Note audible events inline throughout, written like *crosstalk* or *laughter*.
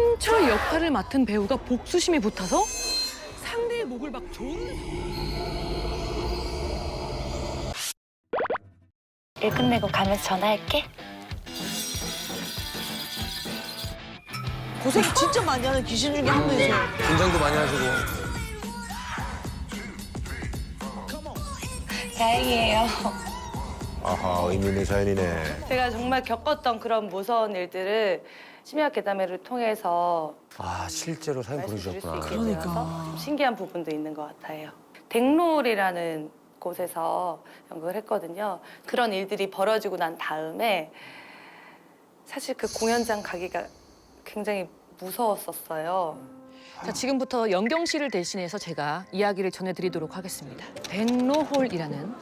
순철 역할을 맡은 배우가 복수심이 붙어서 상대의 목을 막 존. 일 끝내고 가면서 전화할게. 고생 진짜 많이 하는 귀신 중에 한 분이세요. 긴장도 많이 하시고. 다행이에요. 아하 의미 있는 사연이네. 제가 정말 겪었던 그런 무서운 일들을 심리학 괴담회를 통해서 아 실제로 사연 말씀드릴 수 보내주셨구나. 있게 그러니까. 좀 신기한 부분도 있는 것 같아요. 댕롤이라는 곳에서 연극을 했거든요. 그런 일들이 벌어지고 난 다음에 사실 그 공연장 가기가 굉장히 무서웠었어요. 자, 지금부터 영경 씨를 대신해서 제가 이야기를 전해드리도록 하겠습니다. 백로홀이라는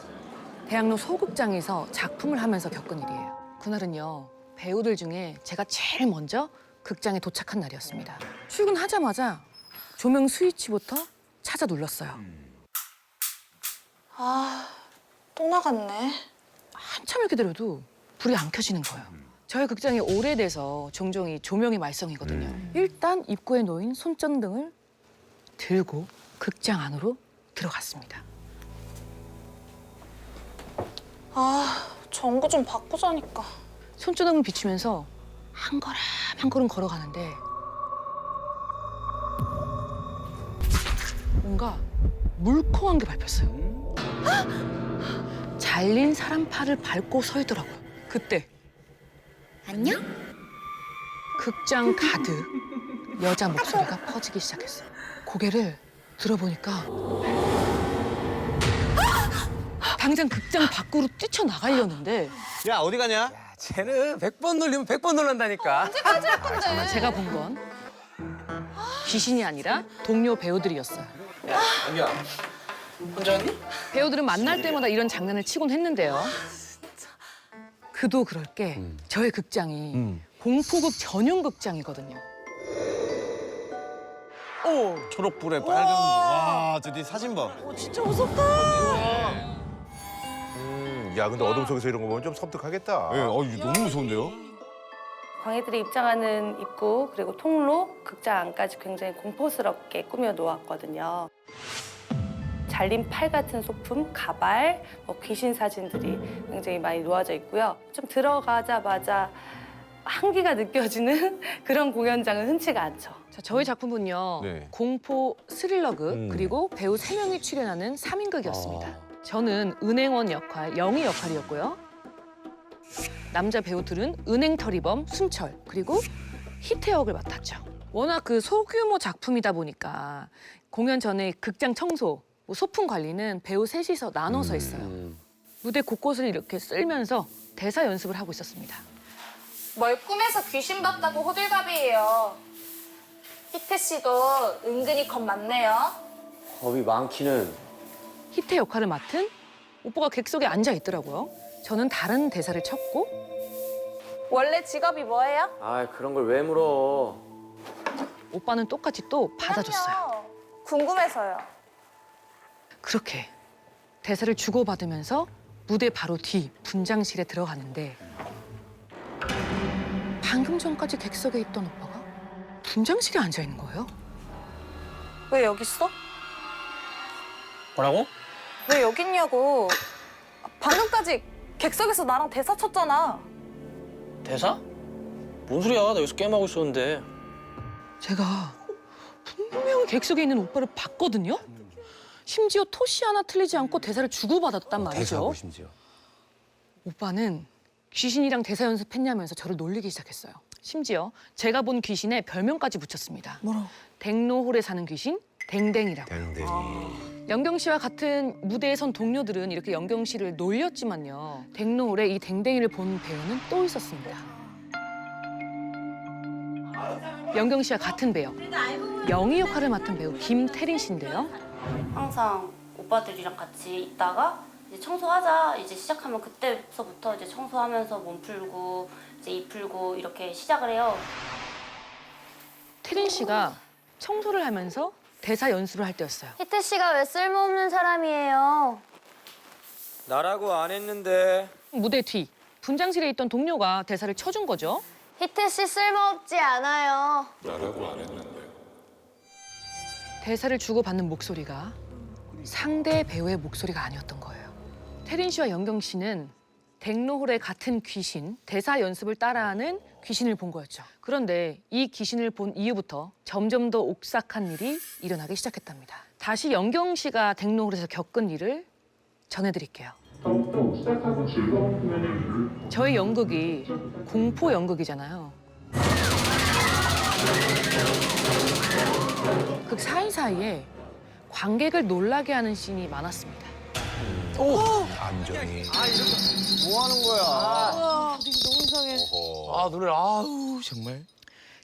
대학로 소극장에서 작품을 하면서 겪은 일이에요. 그날은요 배우들 중에 제가 제일 먼저 극장에 도착한 날이었습니다. 출근하자마자 조명 스위치부터 찾아 눌렀어요. 아, 또 나갔네. 한참을 기다려도 불이 안 켜지는 거예요. 저희 극장이 오래돼서 종종 이 조명이 말썽이거든요. 일단 입구에 놓인 손전등을 들고 극장 안으로 들어갔습니다. 아, 전구 좀 바꾸자니까. 손전등을 비추면서 한 걸음 한 걸음 걸어가는데 뭔가 물컹한 게 밟혔어요. *gasps* 잘린 사람 팔을 밟고 서 있더라고요. 그때 안녕? 극장 가득 여자 목소리가 퍼지기 시작했어요. 고개를 들어보니까 당장 극장 밖으로 뛰쳐나가려는데 야 어디 가냐? 야, 쟤는 100번 놀리면 100번 놀란다니까. 정말 제가 본 건 귀신이 아니라 동료 배우들이었어요. 안기야. 혼자 왔니? 배우들은 만날 때마다 이런 장난을 치곤 했는데요. 그도 그럴 게 저의 극장이 공포극 전용 극장이거든요. 초록불에 빨간 거. 와, 저뒤 사진 봐. 어, 진짜 무섭다. 음, 야 근데 어둠 속에서 이런 거 보면 좀 섬뜩하겠다. 예, 어, 이거 너무 무서운데요? 광희들이 입장하는 입구 그리고 통로, 극장 안까지 굉장히 공포스럽게 꾸며 놓았거든요. 잘린 팔 같은 소품, 가발, 뭐 귀신 사진들이 굉장히 많이 놓아져 있고요. 좀 들어가자마자 한기가 느껴지는 *laughs* 그런 공연장은 흔치가 않죠. 자, 저희 작품은요. 네. 공포 스릴러극 음. 그리고 배우 세명이 출연하는 삼인극이었습니다 아. 저는 은행원 역할, 영희 역할이었고요. 남자 배우들은 은행 털이범 순철 그리고 희태 역을 맡았죠. 워낙 그 소규모 작품이다 보니까 공연 전에 극장 청소, 뭐 소품 관리는 배우 셋이서 나눠서 했어요. 음. 무대 곳곳을 이렇게 쓸면서 대사 연습을 하고 있었습니다. 뭘 꿈에서 귀신 봤다고 호들갑이에요. 희태 씨도 은근히 겁 많네요. 겁이 많기는. 희태 역할을 맡은 오빠가 객석에 앉아 있더라고요. 저는 다른 대사를 쳤고 원래 직업이 뭐예요? 아 그런 걸 왜 물어? 오빠는 똑같이 또 받아줬어요. 아니요. 궁금해서요. 그렇게 대사를 주고받으면서 무대 바로 뒤 분장실에 들어갔는데 방금 전까지 객석에 있던 오빠가 분장실에 앉아 있는 거예요. 왜 여기 있어? 뭐라고? 왜 여기 있냐고. 방금까지 객석에서 나랑 대사 쳤잖아. 대사? 뭔 소리야? 나 여기서 게임하고 있었는데. 제가 분명히 객석에 있는 오빠를 봤거든요. 심지어 토시 하나 틀리지 않고 대사를 주고받았단 말이죠. 대사하고 심지어. 오빠는 귀신이랑 대사 연습했냐면서 저를 놀리기 시작했어요. 심지어 제가 본 귀신에 별명까지 붙였습니다. 뭐라고? 댕로홀에 사는 귀신 댕댕이라고. 댕댕이. 영경 씨와 같은 무대에 선 동료들은 이렇게 영경 씨를 놀렸지만요. 댕로홀에 이 댕댕이를 본 배우는 또 있었습니다. 영경 씨와 같은 배역, 영희 역할을 맡은 배우 김태린 씨인데요. 항상 오빠들이랑 같이 있다가 이제 청소하자 이제 시작하면 그때서부터 이제 청소하면서 몸 풀고 이제 입 풀고 이렇게 시작을 해요. 태린 씨가 청소를 하면서 대사 연습을 할 때였어요. 희태 씨가 왜 쓸모없는 사람이에요? 나라고 안 했는데. 무대 뒤 분장실에 있던 동료가 대사를 쳐준 거죠. 희태 씨 쓸모없지 않아요. 대사를 주고받는 목소리가 상대 배우의 목소리가 아니었던 거예요. 태린 씨와 영경 씨는 댕로홀의 같은 귀신, 대사 연습을 따라하는 귀신을 본 거였죠. 그런데 이 귀신을 본 이후부터 점점 더 옥삭한 일이 일어나기 시작했답니다. 다시 영경 씨가 댕로홀에서 겪은 일을 전해드릴게요. 저희 연극이 공포 연극이잖아요. 그 사이사이에 관객을 놀라게 하는 씬이 많았습니다. 감정이. 뭐 하는 거야? 와, 너무 이상해. 아 노래 아우 정말.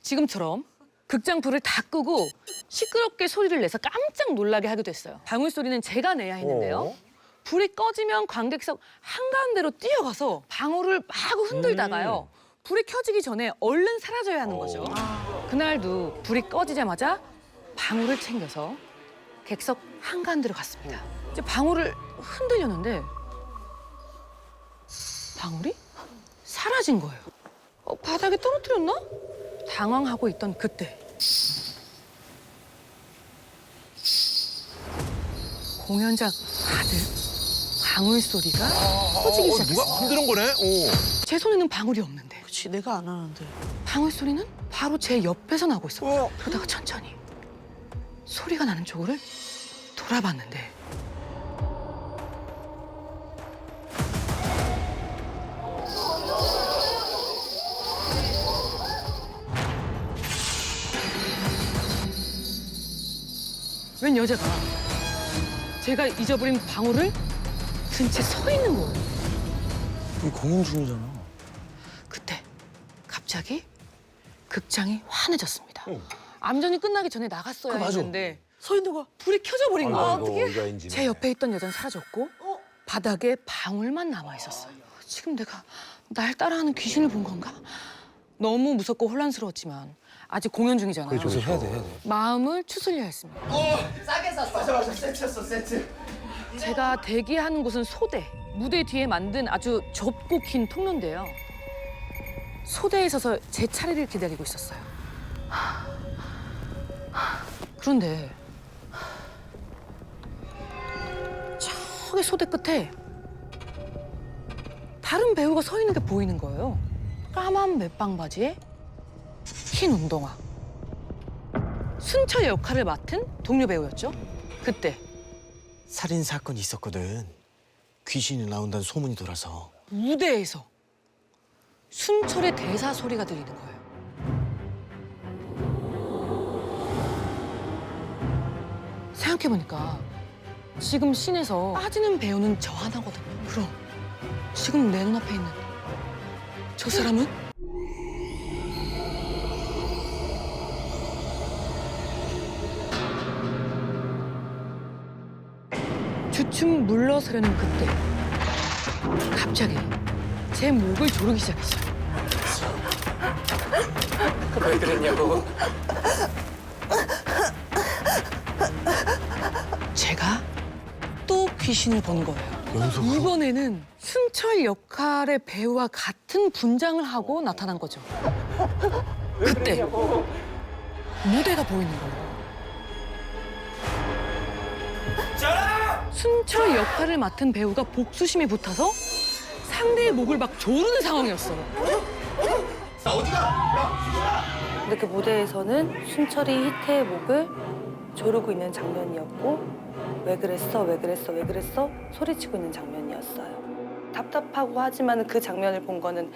지금처럼 극장 불을 다 끄고 시끄럽게 소리를 내서 깜짝 놀라게 하기도 했어요. 방울 소리는 제가 내야 했는데요. 불이 꺼지면 관객석 한가운데로 뛰어가서 방울을 마구 흔들다가요. 불이 켜지기 전에 얼른 사라져야 하는 거죠. 그날도 불이 꺼지자마자 방울을 챙겨서 객석 한가운데로 갔습니다. 이제 방울을 흔들렸는데 방울이 사라진 거예요. 어, 바닥에 떨어뜨렸나? 당황하고 있던 그때 공연장 아들 방울 소리가 커지기 어, 누가 시작했어요. 흔드는 거네? 오. 제 손에는 방울이 없는데 그치, 내가 안 하는데. 방울 소리는 바로 제 옆에서 나고 있었어요. 그러다가 천천히 소리가 나는 쪽으로 돌아봤는데 웬 여자가 제가 잊어버린 방울을 든 채 서 있는 거예요. 이 공연 중이잖아. 그때 갑자기 극장이 환해졌습니다. 암전이 끝나기 전에 나갔어야 했는데 서 있는 거야. 불이 켜져 버린 거예요. 아이고, 이거 인지네. 제 옆에 있던 여자는 사라졌고 바닥에 방울만 남아 있었어요. 지금 내가 날 따라하는 귀신을 본 건가? 너무 무섭고 혼란스러웠지만 아직 공연 중이잖아요. 그렇죠, 해야 돼, 해야 돼. 마음을 추스려야 했습니다. 제가 대기하는 곳은 소대. 무대 뒤에 만든 아주 좁고 긴 통로인데요. 소대에 서서 제 차례를 기다리고 있었어요. 그런데 저기 소대 끝에 다른 배우가 서 있는 게 보이는 거예요. 까만 맷방 바지에 흰 운동화. 순철 역할을 맡은 동료 배우였죠. 그때 살인 사건이 있었거든. 귀신이 나온다는 소문이 돌아서 무대에서 순철의 대사 소리가 들리는 거예요. 생각해보니까 지금 씬에서 빠지는 배우는 저 하나거든요. 그럼 지금 내 눈앞에 있는 저 사람은? 주춤 물러서려는 그때 갑자기 제 목을 조르기 시작했어요. 왜 그랬냐고. 제가 또 귀신을 본 거예요. 이번에는 순철 역할의 배우와 같은 분장을 하고 나타난 거죠. 그때 무대가 보이는 거예요. 순철 역할을 맡은 배우가 복수심에 붙어서 상대의 목을 막 조르는 상황이었어요. 근데 그 무대에서는 순철이 희태의 목을 조르고 있는 장면이었고 왜 그랬어 왜 그랬어 왜 그랬어 소리치고 있는 장면이었어요. 답답하고 하지만 그 장면을 본 거는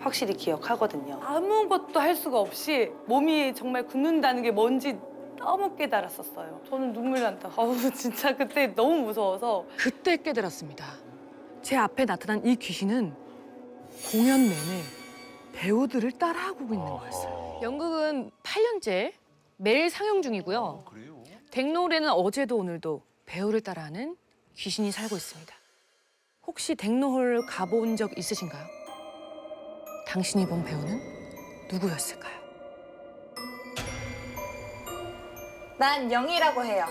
확실히 기억하거든요. 아무것도 할 수가 없이 몸이 정말 굳는다는 게 뭔지 너무 깨달았었어요. 저는 눈물 난다. *laughs* 어우 진짜 그때 너무 무서워서 그때 깨달았습니다. 제 앞에 나타난 이 귀신은 공연 내내 배우들을 따라하고 있는 거였어요. 연극은 8년째 매일 상영 중이고요. 댕로홀에는 어제도 오늘도 배우를 따라하는 귀신이 살고 있습니다. 혹시 댕로홀 가본 적 있으신가요? 당신이 본 배우는 누구였을까요? 난 영이라고 해요.